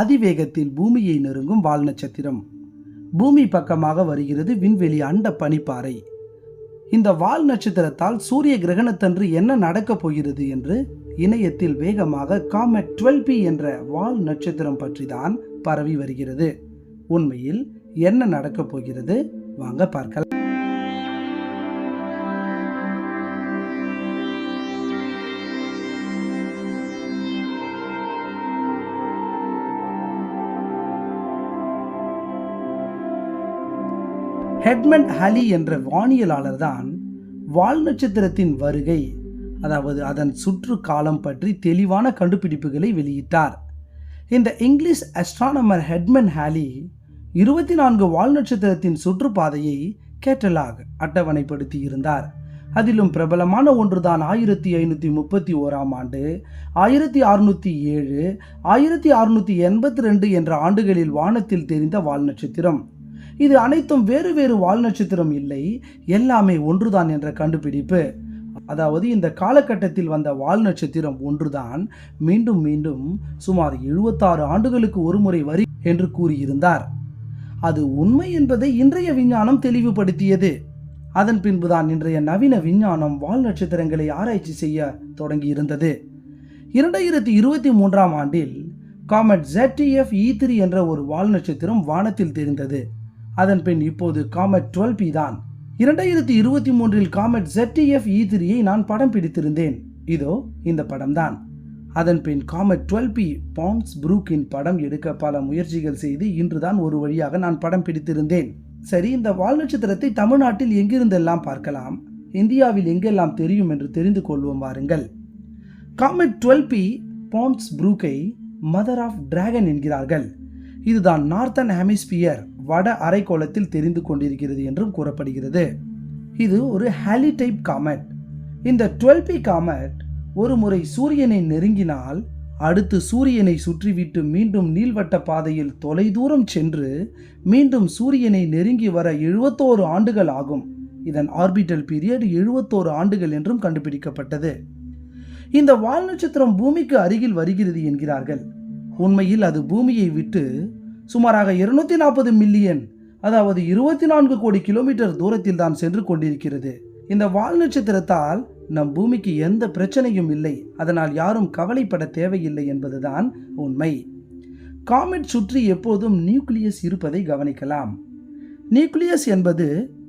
அதிவேகத்தில் பூமியை நெருங்கும் வால் நட்சத்திரம். பூமி பக்கமாக வருகிறது விண்வெளி அண்ட பனிப்பாறை. இந்த வால் நட்சத்திரத்தால் சூரிய கிரகணத்தன்று என்ன நடக்கப் போகிறது என்று இணையத்தில் வேகமாக காமெட் டுவெல் பி என்ற வால் நட்சத்திரம் பற்றி தான் பரவி வருகிறது. உண்மையில் என்ன நடக்கப் போகிறது? வாங்க பார்க்கலாம். ஹெட்மண்ட் ஹலி என்ற வானியலாளர் தான் வால் நட்சத்திரத்தின் வருகை அதாவது அதன் சுற்று காலம் பற்றி தெளிவான கண்டுபிடிப்புகளை வெளியிட்டார். இந்த இங்கிலீஷ் அஸ்ட்ரானமர் ஹெட்மன் ஹாலி இருபத்தி நான்கு வால் நட்சத்திரத்தின் சுற்றுப்பாதையை கேட்டலாக் அட்டவணைப்படுத்தி இருந்தார். அதிலும் பிரபலமான ஒன்றுதான் ஆயிரத்தி ஐநூற்றி முப்பத்தி ஓராம் ஆண்டு ஆயிரத்தி அறுநூற்றி ஏழு ஆயிரத்தி அறுநூற்றி எண்பத்தி ரெண்டு என்ற ஆண்டுகளில் வானத்தில் தெரிந்த வால் நட்சத்திரம். இது அனைத்தும் வேறு வேறு வால் நட்சத்திரம் இல்லை. எல்லாமே ஒன்றுதான் என்ற கண்டுபிடிப்பு. அதாவது இந்த காலகட்டத்தில் வந்த வால் நட்சத்திரம் ஒன்றுதான். மீண்டும் மீண்டும் சுமார் எழுபத்தாறு ஆண்டுகளுக்கு ஒரு முறை வரி என்று கூறியிருந்தார். அது உண்மை என்பதை இன்றைய விஞ்ஞானம் தெளிவுபடுத்தியது. அதன் பின்புதான் இன்றைய நவீன விஞ்ஞானம் வால் நட்சத்திரங்களை ஆராய்ச்சி செய்ய தொடங்கியிருந்தது. இரண்டாயிரத்தி இருபத்தி மூன்றாம் ஆண்டில் காமெட் ZTF இ த்ரீ என்ற ஒரு வால் நட்சத்திரம் வானத்தில் தெரிந்தது. அதன் பின் இப்போது காமெட் டுவெல் பி தான். இரண்டாயிரத்தி இருபத்தி மூன்றில் காமெட் ZTF இ த்ரீயை நான் படம் பிடித்திருந்தேன். இதோ இந்த படம்தான் அதன் பின் காமெட் டுவெல் பி பான்ஸ் புரூக்கின் படம் எடுக்க பல முயற்சிகள் செய்து இன்றுதான் ஒரு வழியாக நான் படம் பிடித்திருந்தேன். சரி இந்த வால் நட்சத்திரத்தை தமிழ்நாட்டில் எங்கிருந்தெல்லாம் பார்க்கலாம்? இந்தியாவில் எங்கெல்லாம் தெரியும் என்று தெரிந்து கொள்வோம் வாருங்கள். காமெட் டுவெல் பி பான்ஸ் புரூக்கை மதர் ஆஃப் டிராகன் என்கிறார்கள். இதுதான் நார்த்தன் ஹெமிஸ்பியர் வட அரைக்கோளத்தில் தெரிந்து கொண்டிருக்கிறது என்றும் கூறப்படுகிறது. இது ஒரு ஹாலி டைப் காமெட். இந்த டுவெல் பி காமெட் ஒரு முறை சூரியனை நெருங்கினால் அடுத்து சூரியனை சுற்றிவிட்டு மீண்டும் நீள்வட்ட பாதையில் தொலைதூரம் சென்று மீண்டும் சூரியனை நெருங்கி வர எழுபத்தோரு ஆண்டுகள் ஆகும். இதன் ஆர்பிட்டல் பீரியட் எழுபத்தோரு ஆண்டுகள் என்றும் கண்டுபிடிக்கப்பட்டது. இந்த வால் நட்சத்திரம் பூமிக்கு அருகில் வருகிறது என்கிறார்கள். உண்மையில் அது பூமியை விட்டு சுமாராக இருநூத்தி நாற்பது மில்லியன் அதாவது இருபத்தி நான்கு கோடி கிலோமீட்டர் தூரத்தில் தான் சென்று கொண்டிருக்கிறது. இந்த வால் நட்சத்திரத்தால் நம் பூமிக்கு எந்த பிரச்சனையும் இல்லை. அதனால் யாரும் கவலைப்பட தேவையில்லை என்பதுதான் உண்மை. காமெட் சுற்றி எப்போதும் நியூக்ளியஸ் இருப்பதை கவனிக்கலாம். நியூக்ளியஸ் என்பது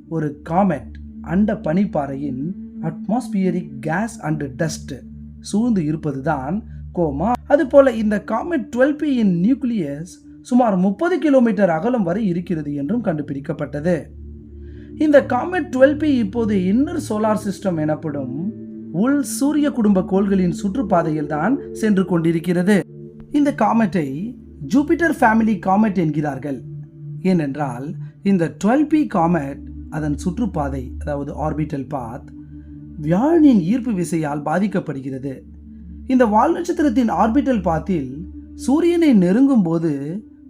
ஒரு காமெட் அண்ட பனிப்பாறையின் அட்மாஸ்பியரிக் கேஸ் அண்ட் டஸ்ட் சூழ்ந்து இருப்பதுதான் கோமா. அதுபோல இந்த காமெட் டுவெல் பியின் நியூக்ளியஸ் சுமார் முப்பது கிலோமீட்டர் அகலம் வரை இருக்கிறது என்றும் கண்டுபிடிக்கப்பட்டது. இந்த காமெட் டுவெல் பி இப்போது இன்னர் சோலார் சிஸ்டம் எனப்படும் உள் சூரிய குடும்ப கோள்களின் சுற்றுப்பாதையில் தான் சென்று கொண்டிருக்கிறது. இந்த காமெட்டை ஜூபிட்டர் ஃபேமிலி காமெட் என்கிறார்கள். ஏனென்றால் இந்த டுவெல் பி காமெட் அதன் சுற்றுப்பாதை அதாவது ஆர்பிட்டல் பாத் வியாழனின் ஈர்ப்பு விசையால் பாதிக்கப்படுகிறது. இந்த வால் நட்சத்திரத்தின் ஆர்பிட்டல் பாத்தில் சூரியனை நெருங்கும் போது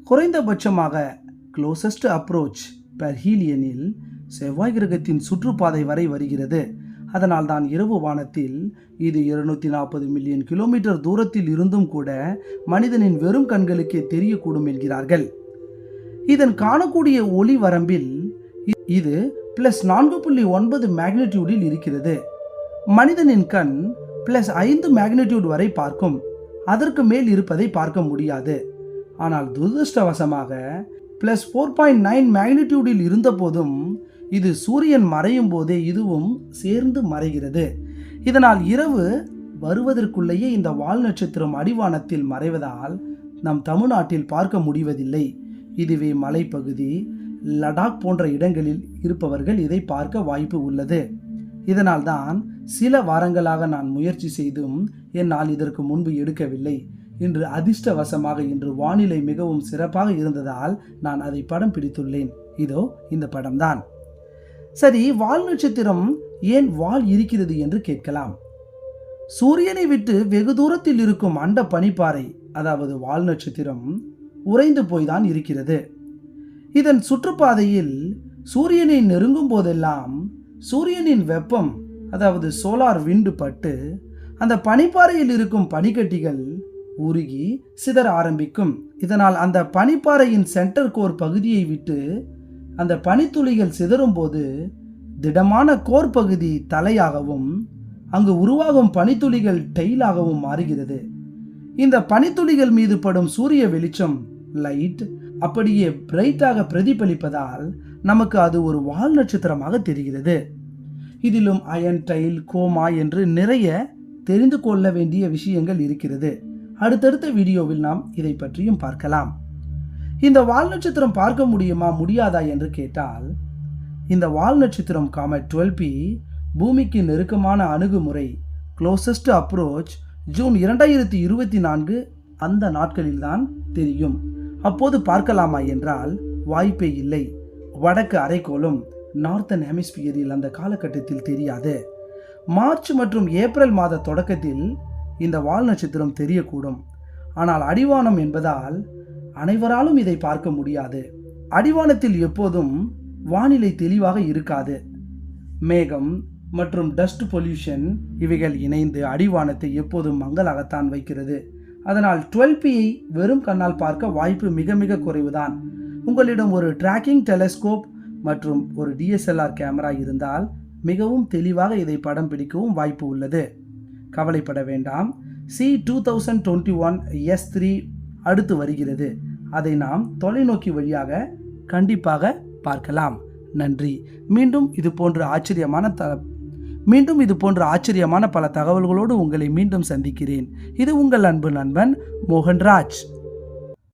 குறைந்தபட்சமாக க்ளோசஸ்ட் அப்ரோச் பெர்ஹீலியனில் செவ்வாய் கிரகத்தின் சுற்றுப்பாதை வரை வருகிறது. அதனால் தான் இரவு வானத்தில் இது இருநூத்தி நாற்பது மில்லியன் கிலோமீட்டர் தூரத்தில் இருந்தும் கூட மனிதனின் வெறும் கண்களுக்கே தெரியக்கூடும் என்கிறார்கள். இதன் காணக்கூடிய ஒளி வரம்பில் இ- இது பிளஸ் நான்கு புள்ளி ஒன்பது மேக்னிடியூடில் இருக்கிறது. மனிதனின் கண் பிளஸ் ஐந்து மேக்னிடியூட் வரை பார்க்கும். அதற்கு மேல் இருப்பதை பார்க்க முடியாது. ஆனால் துரதிருஷ்டவசமாக பிளஸ் ஃபோர் பாயிண்ட் நைன் மேக்னிடியூடில் இருந்தபோதும் இது சூரியன் மறையும் போதே இதுவும் சேர்ந்து மறைகிறது. இதனால் இரவு வருவதற்குள்ளேயே இந்த வால் நட்சத்திரம் அடிவானத்தில் மறைவதால் நம் தமிழ்நாட்டில் பார்க்க முடிவதில்லை. இதுவே மலைப்பகுதி லடாக் போன்ற இடங்களில் இருப்பவர்கள் இதை பார்க்க வாய்ப்பு உள்ளது. இதனால்தான் சில வாரங்களாக நான் முயற்சி செய்தும் என்னால் இதற்கு முன்பு எடுக்கவில்லை. இன்று அதிர்ஷ்டவசமாக இன்று வானிலை மிகவும் சிறப்பாக இருந்ததால் நான் அதை படம் பிடித்துள்ளேன். இதோ இந்த படம்தான். சரி வால் நட்சத்திரம் ஏன் வால் இருக்கிறது என்று கேட்கலாம். சூரியனை விட்டு வெகு தூரத்தில் இருக்கும் அண்ட பனிப்பாறை அதாவது வால் நட்சத்திரம் உறைந்து போய்தான் இருக்கிறது. இதன் சுற்றுப்பாதையில் சூரியனை நெருங்கும் போதெல்லாம் சூரியனின் வெப்பம் அதாவது சோலார் விண்டு பட்டு அந்த பனிப்பாறையில் இருக்கும் பனிக்கட்டிகள் உருகி சிதற ஆரம்பிக்கும். இதனால் அந்த பனிப்பாறையின் சென்டர் கோர் பகுதியை விட்டு அந்த பனித்துளிகள் சிதறும்போது திடமான கோர் பகுதி தலையாகவும் அங்கு உருவாகும் பனித்துளிகள் டெயிலாகவும் மாறுகிறது. இந்த பனித்துளிகள் மீது படும் சூரிய வெளிச்சம் லைட் அப்படியே பிரைட்டாக பிரதிபலிப்பதால் நமக்கு அது ஒரு வால் நட்சத்திரமாக தெரிகிறது. இதிலும் அயன் டைல் கோமா என்று நிறைய தெரிந்து கொள்ள வேண்டிய விஷயங்கள் இருக்கிறது. அடுத்தடுத்த வீடியோவில் நாம் இதை பற்றியும் பார்க்கலாம். இந்த வால் நட்சத்திரம் பார்க்க முடியுமா முடியாதா என்று கேட்டால் இந்த வால் நட்சத்திரம் காமெட் டுவெல் பி பூமிக்கு நெருக்கமான அணுகுமுறை க்ளோசஸ்ட் அப்ரோச் ஜூன் இரண்டாயிரத்தி இருபத்தி நான்கு அந்த நாட்களில்தான் தெரியும். அப்போது பார்க்கலாமா என்றால் வாய்ப்பே இல்லை. வடக்கு அரைக்கோளும் நார்த்தன் ஹெமிஸ்பியரில் அந்த காலகட்டத்தில் தெரியாது. மார்ச் மற்றும் ஏப்ரல் மாத தொடக்கத்தில் இந்த வால் நட்சத்திரம் தெரியக்கூடும். ஆனால் அடிவானம் என்பதால் அனைவராலும் இதை பார்க்க முடியாது. அடிவானத்தில் எப்போதும் வானிலை தெளிவாக இருக்காது. மேகம் மற்றும் டஸ்ட் பொல்யூஷன் இவைகள் இணைந்து அடிவானத்தை எப்போதும் மங்கலாகத்தான் வைக்கிறது. அதனால் டுவெல் பியை வெறும் கண்ணால் பார்க்க வாய்ப்பு மிக மிக குறைவுதான். உங்களிடம் ஒரு டிராக்கிங் டெலஸ்கோப் மற்றும் ஒரு டிஎஸ்எல்ஆர் கேமரா இருந்தால் மிகவும் தெளிவாக இதை படம் பிடிக்கவும் வாய்ப்பு உள்ளது. கவலைப்பட வேண்டாம். C two thousand twenty one S three அடுத்து வருகிறது. அதை நாம் தொலைநோக்கி வழியாக கண்டிப்பாக பார்க்கலாம். நன்றி. மீண்டும் இது போன்ற ஆச்சரியமான த மீண்டும் இது போன்ற ஆச்சரியமான பல தகவல்களோடு உங்களை மீண்டும் சந்திக்கிறேன். இது உங்கள் அன்பு நண்பன் மோகன்ராஜ்.